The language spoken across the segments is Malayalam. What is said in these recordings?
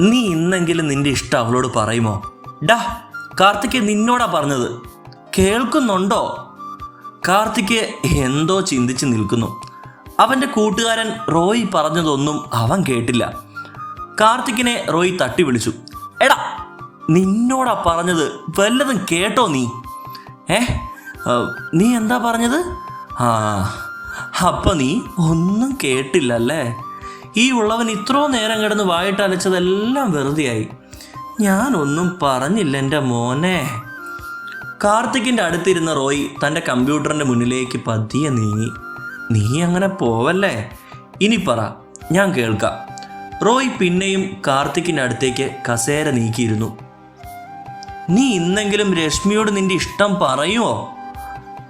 നീ ഇന്നെങ്കിലും നിന്റെ ഇഷ്ടം അവളോട് പറയുമോ? ഡാ കാർത്തിക് നിന്നോടാ പറഞ്ഞത്. കേൾക്കുന്നുണ്ടോ? കാർത്തിക് എന്തോ ചിന്തിച്ച് നിൽക്കുന്നു. അവന്റെ കൂട്ടുകാരൻ റോയ് പറഞ്ഞതൊന്നും അവൻ കേട്ടില്ല. കാർത്തിക്കിനെ റോയ് തട്ടി വിളിച്ചു. എടാ നിന്നോടാ പറഞ്ഞത് വല്ലതും കേട്ടോ നീ? ഏ നീ എന്താ പറഞ്ഞത്? ആ അപ്പൊ നീ ഒന്നും കേട്ടില്ലല്ലേ? ഈ ഉള്ളവൻ ഇത്രോ നേരം കിടന്ന് വായിട്ട് അലച്ചതെല്ലാം വെറുതെയായി. ഞാനൊന്നും പറഞ്ഞില്ല എന്റെ മോനെ. കാർത്തിക്കിന്റെ അടുത്തിരുന്ന റോയ് തന്റെ കമ്പ്യൂട്ടറിന്റെ മുന്നിലേക്ക് പതിയെ നീങ്ങി. നീ അങ്ങനെ പോവല്ലേ? ഇനി പറ ഞാൻ കേൾക്കാം. റോയ് പിന്നെയും കാർത്തിക്കിന്റെ അടുത്തേക്ക് കസേര നീക്കിയിരുന്നു. നീ ഇന്നെങ്കിലും രശ്മിയോട് നിന്റെ ഇഷ്ടം പറയുമോ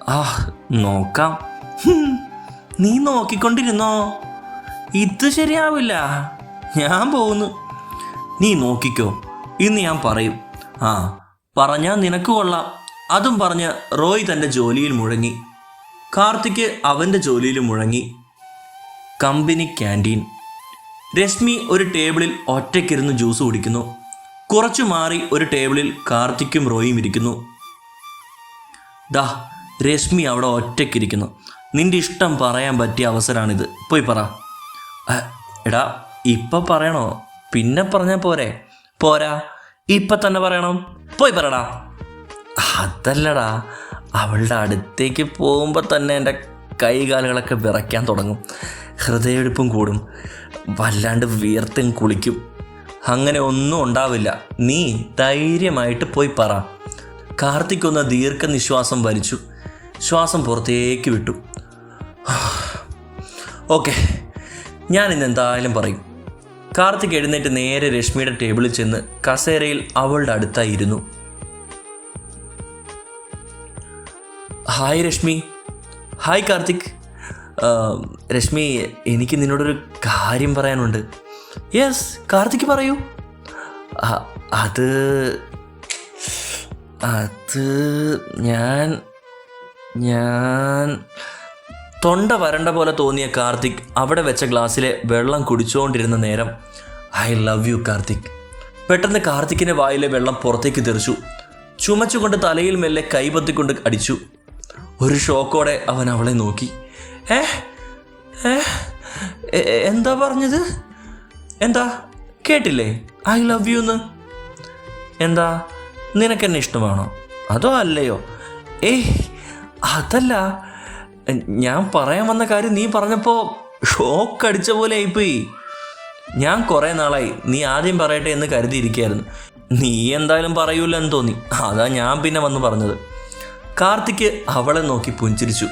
ആ നോക്കാം. നീ നോക്കിക്കൊണ്ടിരുന്നോ? ഇത് ശരിയാവില്ല. ഞാൻ പോകുന്നു നീ നോക്കിക്കോ. ഇന്ന് ഞാൻ പറയും. ആ പറഞ്ഞാൽ നിനക്ക് കൊള്ളാം. അതും പറഞ്ഞ് റോയ് തന്റെ ജോലിയിൽ മുഴങ്ങി. കാർത്തിക് അവന്റെ ജോലിയിൽ മുഴങ്ങി. Company canteen. രശ്മി ഒരു ടേബിളിൽ ഒറ്റയ്ക്കിരുന്ന് ജ്യൂസ് കുടിക്കുന്നു. കുറച്ചു മാറി ഒരു ടേബിളിൽ കാർത്തിക്കും റോയും ഇരിക്കുന്നു. ദാ രശ്മി അവിടെ ഒറ്റയ്ക്കിരിക്കുന്നു. നിന്റെ ഇഷ്ടം പറയാൻ പറ്റിയ അവസരമാണിത് പോയി പറ. "അ, എടാ ഇപ്പം പറയണോ? പിന്നെ പറഞ്ഞാൽ പോരെ. പോരാ. ഇപ്പം തന്നെ പറയണം. പോയി പറടാ. അതല്ലടാ. അവളുടെ അടുത്തേക്ക് പോകുമ്പോൾ തന്നെ എന്റെ കൈകാലുകളൊക്കെ വിറയ്ക്കാൻ തുടങ്ങും. ഹൃദയമെടുപ്പും കൂടും. വല്ലാണ്ട് വിയർത്തും കുളിക്കും. അങ്ങനെ ഒന്നും ഉണ്ടാവില്ല. നീ ധൈര്യമായിട്ട് പോയി പറ. കാർത്തിക് ഒന്ന് ദീർഘനിശ്വാസം വലിച്ചു. ശ്വാസം പുറത്തേക്ക് വിട്ടു. ഓക്കെ. ഞാൻ ഇന്ന് എന്തായാലും പറയും. കാർത്തിക് എഴുന്നേറ്റ് നേരെ രശ്മിയുടെ ടേബിളിൽ ചെന്ന് കസേരയിൽ അവളുടെ അടുത്തായി ഇരുന്നു. ഹായ് രശ്മി. ഹായ് കാർത്തിക്. രശ്മി എനിക്ക് നിന്നോടൊരു കാര്യം പറയാനുണ്ട്. യെസ് കാർത്തിക് പറയൂ. അത് അത് ഞാൻ ഞാൻ തൊണ്ട വരണ്ട പോലെ തോന്നിയ കാർത്തിക് അവിടെ വെച്ച ഗ്ലാസ്സിലെ വെള്ളം കുടിച്ചുകൊണ്ടിരുന്ന നേരം ഐ ലവ് യു കാർത്തിക്. പെട്ടെന്ന് കാർത്തിക്കിന്റെ വായിലെ വെള്ളം പുറത്തേക്ക് തെറിച്ചു. ചുമച്ചുകൊണ്ട് തലയിൽ മെല്ലെ കൈപത്തിക്കൊണ്ട് അടിച്ചു. ഒരു ഷോക്കോടെ അവൻ അവളെ നോക്കി. ഏ? എന്താ പറഞ്ഞത്? എന്താ? കേട്ടില്ലേ? ഐ ലവ് യു എന്ന് എന്താ? നിനക്കെന്നെ ഇഷ്ടമാണോ? അതോ അല്ലയോ? ഏയ് അതല്ല. ഞാൻ പറയാൻ വന്ന കാര്യം നീ പറഞ്ഞപ്പോൾ ഷോക്ക് അടിച്ച പോലെ ആയിപ്പോയി. ഞാൻ കുറേ നാളായി. നീ ആദ്യം പറയട്ടെ എന്ന് കരുതിയിരിക്കുകയായിരുന്നു. നീ എന്തായാലും പറയൂല എന്ന് തോന്നി. അതാ ഞാൻ പിന്നെ വന്ന് പറഞ്ഞത്. കാർത്തിക് അവളെ നോക്കി പുഞ്ചിരിച്ചു.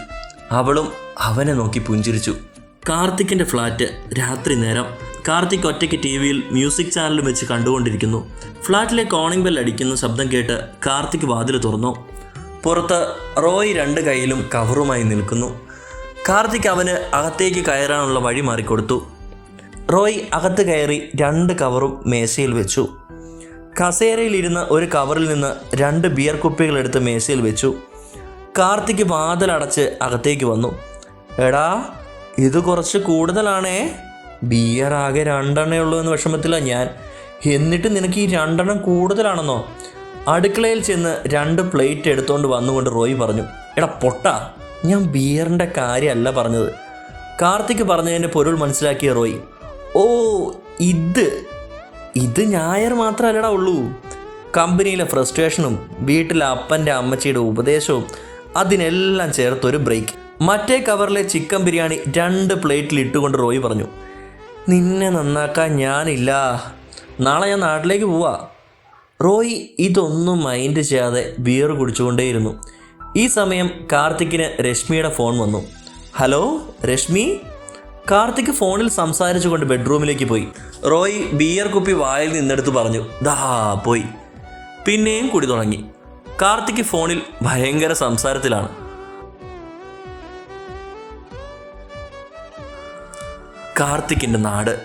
അവളും അവനെ നോക്കി പുഞ്ചിരിച്ചു. കാർത്തിക്കിന്റെ ഫ്ലാറ്റ് രാത്രി നേരം കാർത്തിക് ഒറ്റയ്ക്ക് ടി വിയിൽ മ്യൂസിക് ചാനലും വെച്ച് കണ്ടുകൊണ്ടിരിക്കുന്നു. ഫ്ലാറ്റിലെ കോണിംഗ് ബെൽ അടിക്കുന്ന ശബ്ദം കേട്ട് കാർത്തിക് വാതിൽ തുറന്നു. പുറത്ത് റോയ് രണ്ട് കൈയിലും കവറുമായി നിൽക്കുന്നു. കാർത്തിക് അവന് അകത്തേക്ക് കയറാനുള്ള വഴി മാറിക്കൊടുത്തു. റോയ് അകത്ത് കയറി രണ്ട് കവറും മേശയിൽ വെച്ചു. കസേരയിലിരുന്ന ഒരു കവറിൽ നിന്ന് രണ്ട് ബിയർ കുപ്പികൾ എടുത്ത് മേശയിൽ വെച്ചു. കാർത്തിക് വാതിലടച്ച് അകത്തേക്ക് വന്നു. എടാ ഇത് കുറച്ച് കൂടുതലാണേ. ബിയർ ആകെ രണ്ടെണ്ണേ ഉള്ളൂ എന്ന് വിഷമത്തിലാണ് ഞാൻ. എന്നിട്ട് നിനക്ക് ഈ രണ്ടെണ്ണം കൂടുതലാണെന്നോ? അടുക്കളയിൽ ചെന്ന് രണ്ട് പ്ലേറ്റ് എടുത്തുകൊണ്ട് വന്നുകൊണ്ട് റോയി പറഞ്ഞു എടാ പൊട്ട ഞാൻ ബിയറിന്റെ കാര്യമല്ല പറഞ്ഞത്. കാർത്തിക് പറഞ്ഞതിന്റെ പൊരുൾ മനസ്സിലാക്കിയ റോയി ഓ ഇത് ഇത് ഞായർ മാത്രമല്ലടാ ഉള്ളൂ. കമ്പനിയിലെ ഫ്രസ്ട്രേഷനും വീട്ടിലെ അപ്പന്റെ അമ്മച്ചിയുടെ ഉപദേശവും അതിനെല്ലാം ചേർത്തൊരു ബ്രേക്ക്. മറ്റേ കവറിലെ ചിക്കൻ ബിരിയാണി രണ്ട് പ്ലേറ്റിൽ ഇട്ടുകൊണ്ട് റോയി പറഞ്ഞു നിന്നെ നന്നാക്കാൻ ഞാനില്ല. നാളെ ഞാൻ നാട്ടിലേക്ക് പോവാ. റോയി ഇതൊന്നും മൈൻഡ് ചെയ്യാതെ ബിയർ കുടിച്ചുകൊണ്ടേയിരുന്നു. ഈ സമയം കാർത്തിക്കിന് രശ്മിയുടെ ഫോൺ വന്നു. ഹലോ രശ്മി? കാർത്തിക് ഫോണിൽ സംസാരിച്ചുകൊണ്ട് ബെഡ്റൂമിലേക്ക് പോയി. റോയ് ബിയർ കുപ്പി വായിൽ നിന്നെടുത്ത് പറഞ്ഞു ദാ പോയി. പിന്നെയും കുടി തുടങ്ങി. കാർത്തിക് ഫോണിൽ ഭയങ്കര സംസാരത്തിലാണ്. കാർത്തിക്കിന്റെ നാട്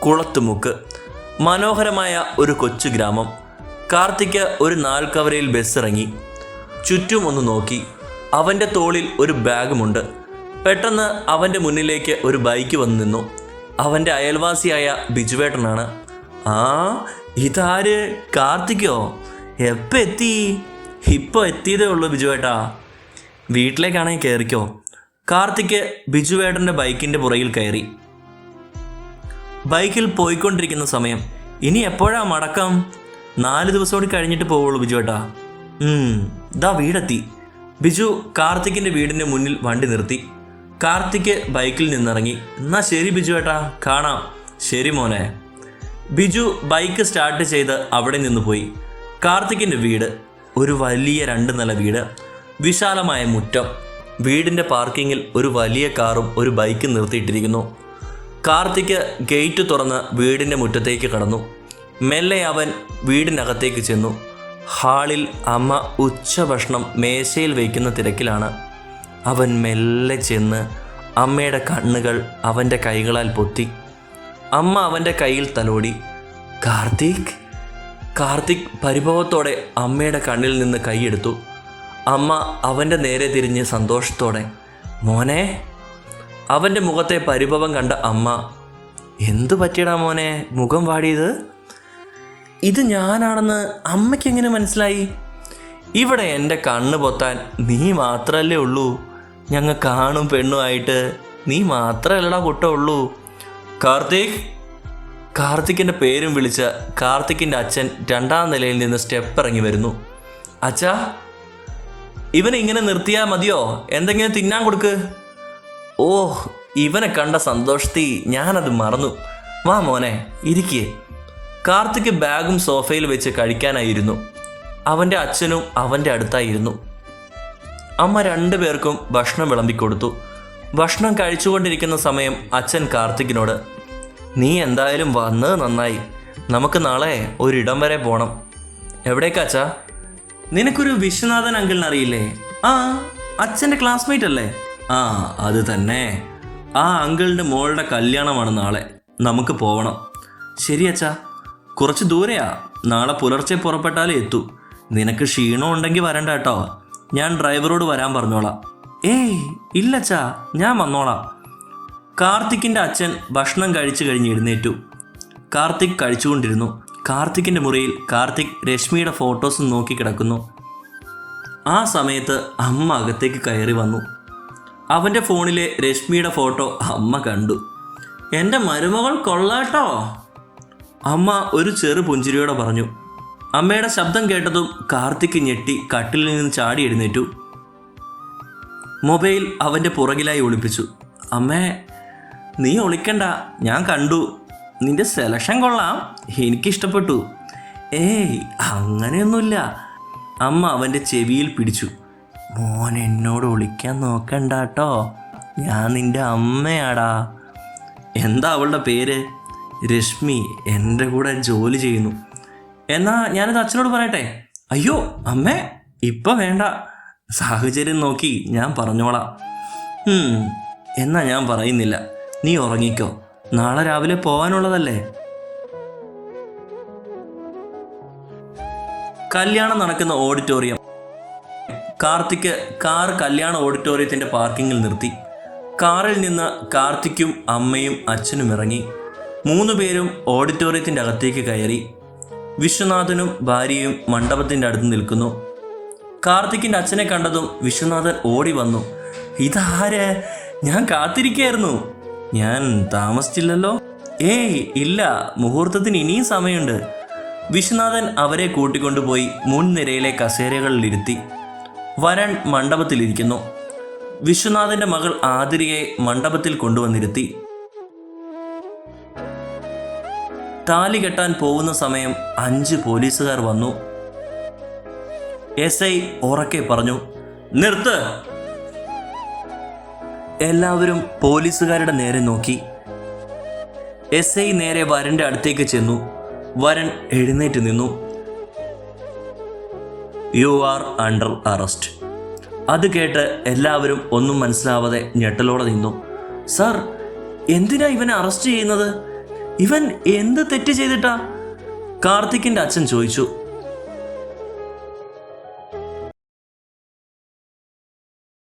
കുളത്തുമുക്ക് മനോഹരമായ ഒരു കൊച്ചു ഗ്രാമം. കാർത്തിക് ഒരു നാൽക്കവരയിൽ ബസ് ഇറങ്ങി ചുറ്റും ഒന്ന് നോക്കി. അവന്റെ തോളിൽ ഒരു ബാഗുമുണ്ട്. പെട്ടെന്ന് അവന്റെ മുന്നിലേക്ക് ഒരു ബൈക്ക് വന്നു നിന്നു. അവന്റെ അയൽവാസിയായ ബിജുവേട്ടനാണ്. ആ ഇതാര്? കാർത്തിക്കോ? എപ്പോൾ എത്തി? ഇപ്പോൾ എത്തിയതേ ഉള്ളൂ ബിജുവേട്ടാ. വീട്ടിലേക്കാണെങ്കിൽ കയറിക്കോ കാർത്തിക്ക് ബിജുവേട്ടന്റെ ബൈക്കിന്റെ പുറയിൽ കയറി. ബൈക്കിൽ പോയിക്കൊണ്ടിരിക്കുന്ന സമയം. ഇനി എപ്പോഴാ മടക്കം? നാല് ദിവസം കൂടി കഴിഞ്ഞിട്ട് പോവുള്ളൂ ബിജുവേട്ടാ ഏട്ടാ. ദാ വീടെത്തി. ബിജു കാർത്തിക്കിന്റെ വീടിന്റെ മുന്നിൽ വണ്ടി നിർത്തി. കാർത്തിക് ബൈക്കിൽ നിന്നിറങ്ങി. എന്നാ ശരി ബിജു ഏട്ടാ കാണാം. ശരി മോനെ. ബിജു ബൈക്ക് സ്റ്റാർട്ട് ചെയ്ത് അവിടെ നിന്ന് പോയി. കാർത്തിക്കിന്റെ വീട് ഒരു വലിയ രണ്ട് നില വീട് വിശാലമായ മുറ്റം. വീടിന്റെ പാർക്കിങ്ങിൽ ഒരു വലിയ കാറും ഒരു ബൈക്കും നിർത്തിയിട്ടിരിക്കുന്നു. കാർത്തിക് ഗേറ്റ് തുറന്ന് വീടിന്റെ മുറ്റത്തേക്ക് കടന്നു. മെല്ലെ അവൻ വീടിനകത്തേക്ക് ചെന്നു. ഹാളിൽ അമ്മ ഉച്ചഭക്ഷണം മേശയിൽ വയ്ക്കുന്ന തിരക്കിലാണ്. അവൻ മെല്ലെ ചെന്ന് അമ്മയുടെ കണ്ണുകൾ അവന്റെ കൈകളാൽ പൊത്തി. അമ്മ അവന്റെ കയ്യിൽ തലോടി. കാർത്തിക്? കാർത്തിക് പരിഭവത്തോടെ അമ്മയുടെ കണ്ണിൽ നിന്ന് കൈയെടുത്തു അമ്മ അവന്റെ നേരെ തിരിഞ്ഞ് സന്തോഷത്തോടെ മോനെ? അവന്റെ മുഖത്തെ പരിഭവം കണ്ട അമ്മ എന്തു പറ്റിയടാ മോനെ? മുഖം വാടിയത്? ഇത് ഞാനാണെന്ന് അമ്മയ്ക്ക് എങ്ങനെ മനസ്സിലായി? ഇവിടെ എന്റെ കണ്ണ് പൊത്താൻ നീ മാത്രമല്ലേ ഉള്ളൂ. ഞങ്ങൾ കാണും പെണ്ണുമായിട്ട് നീ മാത്രമല്ലടാ കുട്ട ഉള്ളൂ. കാർത്തിക് കാർത്തിക്കിന്റെ പേരും വിളിച്ച കാർത്തിക്കിന്റെ അച്ഛൻ രണ്ടാം നിലയിൽ നിന്ന് സ്റ്റെപ്പ് ഇറങ്ങി വരുന്നു. അച്ഛാ ഇവനെ ഇങ്ങനെ നിർത്തിയാൽ മതിയോ? എന്തെങ്കിലും തിന്നാൻ കൊടുക്ക്. ഓ ഇവനെ കണ്ട സന്തോഷത്തി ഞാനത് മറന്നു. വാ മോനെ ഇരിക്കേ. കാർത്തിക് ബാഗും സോഫയിൽ വെച്ച് കഴിക്കാനായിരുന്നു. അവന്റെ അച്ഛനും അവന്റെ അടുത്തായിരുന്നു. അമ്മ രണ്ടു പേർക്കും ഭക്ഷണം വിളമ്പിക്കൊടുത്തു. ഭക്ഷണം കഴിച്ചുകൊണ്ടിരിക്കുന്ന സമയം അച്ഛൻ കാർത്തികിനോട് നീ എന്തായാലും വന്ന് നന്നായി. നമുക്ക് നാളെ ഒരിടം വരെ പോകണം എവിടേക്കാ അച്ഛാ? നിനക്കൊരു വിശ്വനാഥൻ അങ്കിളിനെ അറിയില്ലേ? ആ അച്ഛന്റെ ക്ലാസ്മേറ്റ് അല്ലേ? ആ അത് തന്നെ. ആ അങ്കിളിന്റെ മോളുടെ കല്യാണമാണ് നാളെ. നമുക്ക് പോകണം ശരി അച്ഛാ. കുറച്ച് ദൂരെയാ. നാളെ പുലർച്ചെ പുറപ്പെട്ടാലേ എത്തൂ. നിനക്ക് ക്ഷീണം ഉണ്ടെങ്കിൽ വരണ്ട കേട്ടോ. ഞാൻ ഡ്രൈവറോട് വരാൻ പറഞ്ഞോളാം. ഏയ് ഇല്ലച്ചാ ഞാൻ വന്നോളാം. കാർത്തിക്കിന്റെ അച്ഛൻ ഭക്ഷണം കഴിച്ചു കഴിഞ്ഞ് എഴുന്നേറ്റു. കാർത്തിക് കഴിച്ചുകൊണ്ടിരുന്നു. കാർത്തിക്കിന്റെ മുറിയിൽ കാർത്തിക് രശ്മിയുടെ ഫോട്ടോസ് നോക്കി കിടക്കുന്നു. ആ സമയത്ത് അമ്മ അകത്തേക്ക് കയറി വന്നു. അവന്റെ ഫോണിലെ രശ്മിയുടെ ഫോട്ടോ അമ്മ കണ്ടു. എന്റെ മരുമകൾ കൊള്ളാട്ടോ. അമ്മ ഒരു ചെറു പുഞ്ചിരിയോടെ പറഞ്ഞു അമ്മയുടെ ശബ്ദം കേട്ടതും കാർത്തിക് ഞെട്ടി കട്ടിലിൽ നിന്ന് ചാടി എഴുന്നേറ്റു. മൊബൈൽ അവന്റെ പുറകിലായി ഒളിപ്പിച്ചു. അമ്മേ നീ ഒളിക്കണ്ട ഞാൻ കണ്ടു. നിന്റെ സെലക്ഷൻ കൊള്ളാം. എനിക്കിഷ്ടപ്പെട്ടു. ഏയ് അങ്ങനെയൊന്നുമില്ല. അമ്മ അവന്റെ ചെവിയിൽ പിടിച്ചു. മോൻ എന്നോട് ഒളിക്കാൻ നോക്കണ്ട കേട്ടോ ഞാൻ നിന്റെ അമ്മയാടാ. എന്താ അവളുടെ പേര്? രശ്മി എന്റെ കൂടെ ജോലി ചെയ്യുന്നു. എന്നാ ഞാനത് അച്ഛനോട് പറയട്ടെ? അയ്യോ അമ്മേ ഇപ്പം വേണ്ട. സാഹചര്യം നോക്കി ഞാൻ പറഞ്ഞോളാം. എന്നാ ഞാൻ പറയുന്നില്ല. നീ ഉറങ്ങിക്കോ. നാളെ രാവിലെ പോകാനുള്ളതല്ലേ കല്യാണം നടക്കുന്ന ഓഡിറ്റോറിയം. കാർത്തിക് കാർ കല്യാണ ഓഡിറ്റോറിയത്തിന്റെ പാർക്കിങ്ങിൽ നിർത്തി. കാറിൽ നിന്ന് കാർത്തിക്കും അമ്മയും അച്ഛനും ഇറങ്ങി. മൂന്ന് പേരും ഓഡിറ്റോറിയത്തിന്റെ അകത്തേക്ക് കയറി. വിശ്വനാഥനും ഭാര്യയും മണ്ഡപത്തിന്റെ അടുത്ത് നിൽക്കുന്നു. കാർത്തിക്കിന്റെ അച്ഛനെ കണ്ടതും വിശ്വനാഥൻ ഓടി വന്നു. ഇതാര്? ഞാൻ കാത്തിരിക്കായിരുന്നു. ഞാൻ താമസിച്ചില്ലല്ലോ? ഏയ് ഇല്ല. മുഹൂർത്തത്തിന് ഇനിയും സമയമുണ്ട്. വിശ്വനാഥൻ അവരെ കൂട്ടിക്കൊണ്ടുപോയി മുൻനിരയിലെ കസേരകളിലിരുത്തി. വരൺ മണ്ഡപത്തിലിരിക്കുന്നു. വിശ്വനാഥന്റെ മകൾ ആതിരയെ മണ്ഡപത്തിൽ കൊണ്ടുവന്നിരുത്തി. താലി കെട്ടാൻ പോകുന്ന സമയം അഞ്ച് പോലീസുകാർ വന്നു. എസ് ഐ ഉറക്കെ പറഞ്ഞു നിർത്ത്. എല്ലാവരും പോലീസുകാരുടെ നേരെ നോക്കി. എസ് ഐ നേരെ വരന്റെ അടുത്തേക്ക് ചെന്നു. വരൻ എഴുന്നേറ്റ് നിന്നു. You are under arrest. അത് കേട്ട് എല്ലാവരും ഒന്നും മനസ്സിലാവാതെ ഞെട്ടലോടെ നിന്നു. സാർ എന്തിനാ ഇവനെ അറസ്റ്റ് ചെയ്യുന്നത്? ഇവൻ എന്ത് തെറ്റ് ചെയ്തിട്ടാ? കാർത്തിക്കിന്റെ അച്ഛൻ ചോദിച്ചു.